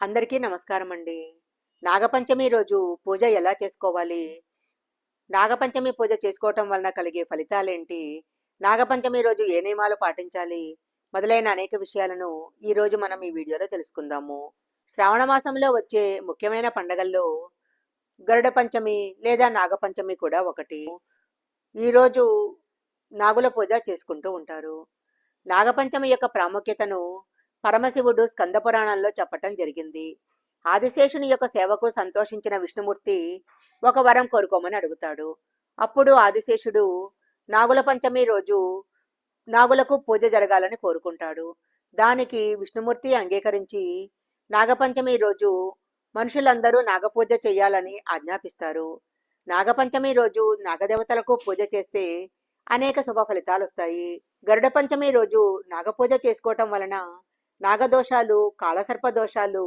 అందరికీ నమస్కారం అండి నాగపంచమి రోజు పూజ ఎలా చేసుకోవాలి? నాగపంచమి పూజ చేసుకోవటం వలన కలిగే ఫలితాలేంటి? నాగపంచమి రోజు ఏ నియమాలు పాటించాలి? మొదలైన అనేక విషయాలను ఈరోజు మనం ఈ వీడియోలో తెలుసుకుందాము. శ్రావణ మాసంలో వచ్చే ముఖ్యమైన పండగల్లో గరుడ పంచమి లేదా నాగపంచమి కూడా ఒకటి. ఈరోజు నాగుల పూజ చేసుకుంటూ ఉంటారు. నాగపంచమి యొక్క ప్రాముఖ్యతను పరమశివుడు స్కందపురాణంలో చెప్పటం జరిగింది. ఆదిశేషుని యొక్క సేవకు సంతోషించిన విష్ణుమూర్తి ఒక వరం కోరుకోమని అడుగుతాడు. అప్పుడు ఆదిశేషుడు నాగుల పంచమి రోజు నాగులకు పూజ జరగాలని కోరుకుంటాడు. దానికి విష్ణుమూర్తి అంగీకరించి నాగపంచమి రోజు మనుషులందరూ నాగపూజ చేయాలని ఆజ్ఞాపిస్తారు. నాగపంచమి రోజు నాగదేవతలకు పూజ చేస్తే అనేక శుభ ఫలితాలు వస్తాయి గరుడ పంచమి రోజు నాగపూజ చేసుకోవటం వలన నాగదోషాలు కాలసర్ప దోషాలు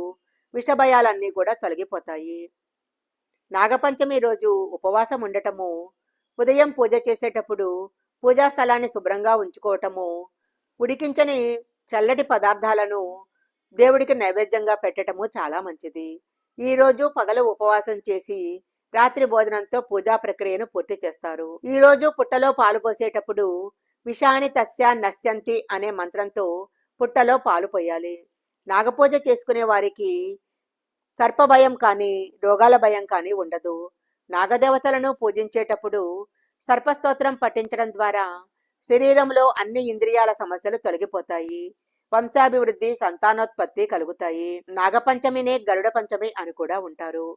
విషభయాలన్నీ కూడా తొలగిపోతాయి. నాగపంచమి రోజు ఉపవాసం ఉండటము ఉదయం పూజ చేసేటప్పుడు పూజా స్థలాన్ని శుభ్రంగా ఉంచుకోవటము ఉడికించని చల్లటి పదార్థాలను దేవుడికి నైవేద్యంగా పెట్టటము చాలా మంచిది. ఈ రోజు పగలు ఉపవాసం చేసి రాత్రి భోజనంతో పూజా ప్రక్రియను పూర్తి చేస్తారు. ఈ రోజు పుట్టలో పాలు పోసేటప్పుడు విషాని తస్య నశ్యంతి అనే మంత్రంతో పుట్టలో పాలు పోయాలి. నాగపూజ చేసుకునే వారికి సర్ప భయం కానీ రోగాల భయం కానీ ఉండదు. నాగదేవతలను పూజించేటప్పుడు సర్పస్తోత్రం పఠించడం ద్వారా శరీరంలో అన్ని ఇంద్రియాల సమస్యలు తొలగిపోతాయి. వంశాభివృద్ధి సంతానోత్పత్తి కలుగుతాయి. నాగపంచమినే గరుడ పంచమి అని కూడా ఉంటారు.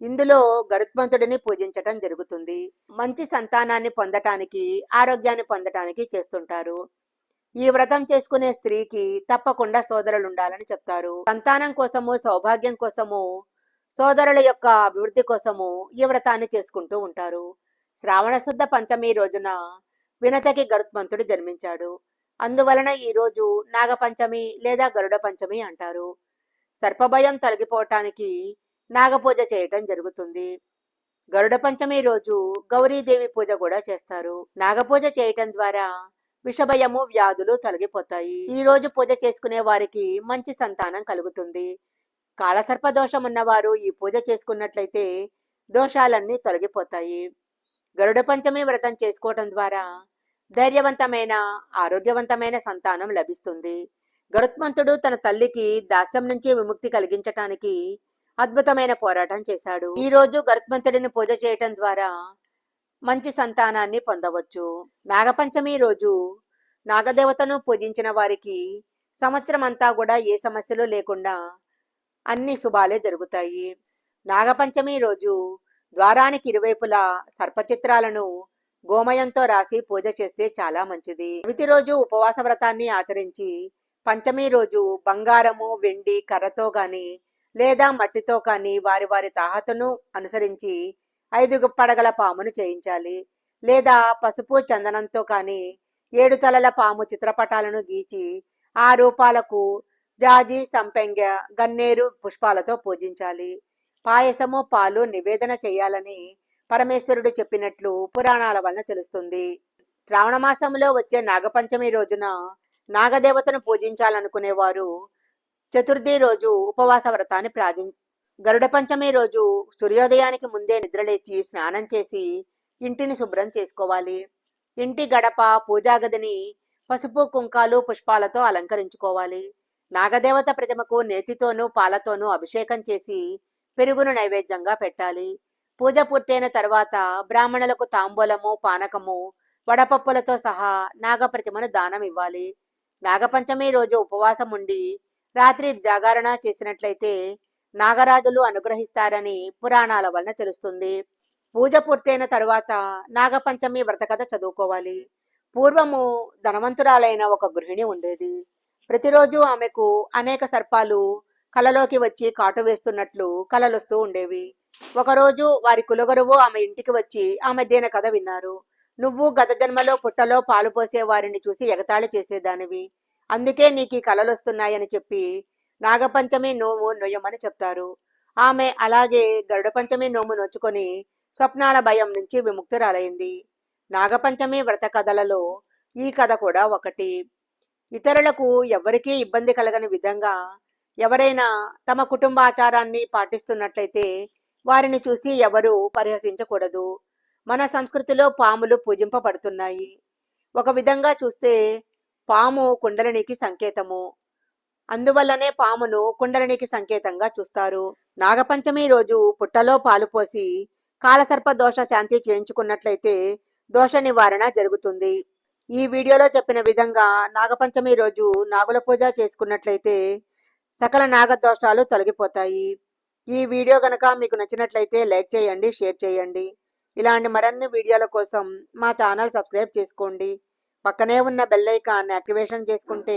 ఇందులో గరుత్మంతుడిని పూజించటం జరుగుతుంది. మంచి సంతానాన్ని పొందటానికి ఆరోగ్యాన్ని పొందటానికి చేస్తుంటారు. ఈ వ్రతం చేసుకునే స్త్రీకి తప్పకుండా సోదరులు ఉండాలని చెప్తారు. సంతానం కోసము సౌభాగ్యం కోసము సోదరుల యొక్క అభివృద్ధి కోసము ఈ వ్రతాన్ని చేసుకుంటూ ఉంటారు. శ్రావణ శుద్ధ పంచమి రోజున వినతకి గరుత్మంతుడు జన్మించాడు. అందువలన ఈ రోజు నాగపంచమి లేదా గరుడ పంచమి అంటారు. సర్పభయం తొలగిపోవటానికి నాగపూజ చేయటం జరుగుతుంది. గరుడ పంచమి రోజు గౌరీదేవి పూజ కూడా చేస్తారు. నాగపూజ చేయటం ద్వారా విషభయము వ్యాధులు తొలగిపోతాయి. ఈ రోజు పూజ చేసుకునే వారికి మంచి సంతానం కలుగుతుంది. కాలసర్ప దోషం ఉన్నవారు ఈ పూజ చేసుకున్నట్లయితే దోషాలన్నీ తొలగిపోతాయి. గరుడ పంచమి వ్రతం చేసుకోవటం ద్వారా ధైర్యవంతమైన ఆరోగ్యవంతమైన సంతానం లభిస్తుంది. గరుత్మంతుడు తన తల్లికి దాస్యం నుంచి విముక్తి కలిగించటానికి అద్భుతమైన పోరాటం చేశాడు. ఈ రోజు గరుత్మంతుడిని పూజ చేయటం ద్వారా మంచి సంతానాన్ని పొందవచ్చు. నాగపంచమి రోజు నాగదేవతను పూజించిన వారికి సంవత్సరం అంతా కూడా ఏ సమస్యలు లేకుండా అన్ని శుభాలే జరుగుతాయి. నాగపంచమి రోజు ద్వారానికి ఇరువైపులా సర్పచిత్రాలను గోమయంతో రాసి పూజ చేస్తే చాలా మంచిది. ప్రతి రోజు ఉపవాస వ్రతాన్ని ఆచరించి పంచమి రోజు బంగారము వెండి కర్రతో గాని లేదా మట్టితో కానీ వారి వారి తాహతను అనుసరించి ఐదు పడగల పామును చేయించాలి. లేదా పసుపు చందనంతో కానీ ఏడు తలల పాము చిత్రపటాలను గీచి ఆ రూపాలకు జాజి సంపెంగ గన్నేరు పుష్పాలతో పూజించాలి. పాయసము పాలు నివేదన చేయాలని పరమేశ్వరుడు చెప్పినట్లు పురాణాల వలన తెలుస్తుంది. శ్రావణ మాసంలో వచ్చే నాగపంచమి రోజున నాగదేవతను పూజించాలనుకునేవారు చతుర్థి రోజు ఉపవాస వ్రతాన్ని ప్రాజి గరుడ పంచమి రోజు సూర్యోదయానికి ముందే నిద్రలేచి స్నానం చేసి ఇంటిని శుభ్రం చేసుకోవాలి. ఇంటి గడప పూజాగదిని పసుపు కుంకాలు పుష్పాలతో అలంకరించుకోవాలి. నాగదేవత ప్రతిమకు నేతితోనూ పాలతోనూ అభిషేకం చేసి పెరుగును నైవేద్యంగా పెట్టాలి. పూజ పూర్తయిన తర్వాత బ్రాహ్మణులకు తాంబూలము పానకము వడపప్పులతో సహా నాగప్రతిమను దానం ఇవ్వాలి. నాగపంచమి రోజు ఉపవాసం ఉండి రాత్రి జాగరణ చేసినట్లయితే నాగరాజులు అనుగ్రహిస్తారని పురాణాల వలన తెలుస్తుంది. పూజ పూర్తయిన తరువాత నాగపంచమి వ్రతకథ చదువుకోవాలి. పూర్వము ధనవంతురాలైన ఒక గృహిణి ఉండేది. ప్రతిరోజు ఆమెకు అనేక సర్పాలు కలలోకి వచ్చి కాటు వేస్తున్నట్లు కలలొస్తూ ఉండేవి. ఒకరోజు వారి కులగరువు ఆమె ఇంటికి వచ్చి ఆమె దేన కథ విన్నారు. నువ్వు గత జన్మలో పుట్టలో పాలు పోసే వారిని చూసి ఎగతాళి చేసేదానివి. అందుకే నీకు ఈ కలలొస్తున్నాయని చెప్పి నాగపంచమి నోము నొయ్యమని చెప్తారు. ఆమె అలాగే గరుడ పంచమి నోము నొచ్చుకొని స్వప్నాల భయం నుంచి విముక్తురాలైంది. నాగపంచమి వ్రత కథలలో ఈ కథ కూడా ఒకటి. ఇతరులకు ఎవరికీ ఇబ్బంది కలగని విధంగా ఎవరైనా తమ కుటుంబాచారాన్ని పాటిస్తున్నట్లయితే వారిని చూసి ఎవరు పరిహసించకూడదు. మన సంస్కృతిలో పాములు పూజింపబడుతున్నాయి. ఒక విధంగా చూస్తే పాము కుండలినికి సంకేతము. అందువల్లనే పామును కుండలినికి సంకేతంగా చూస్తారు. నాగపంచమి రోజు పుట్టలో పాలు పోసి కాలసర్ప దోష శాంతి చేయించుకున్నట్లయితే దోష నివారణ జరుగుతుంది. ఈ వీడియోలో చెప్పిన విధంగా నాగపంచమి రోజు నాగుల పూజ చేసుకున్నట్లయితే సకల నాగ దోషాలు తొలగిపోతాయి. ఈ వీడియో గనక మీకు నచ్చినట్లయితే లైక్ చేయండి షేర్ చేయండి. ఇలాంటి మరిన్ని వీడియోల కోసం మా ఛానల్ సబ్స్క్రైబ్ చేసుకోండి. పక్కనే ఉన్న బెల్ ఐకాన్ యాక్టివేషన్ చేసుకుంటే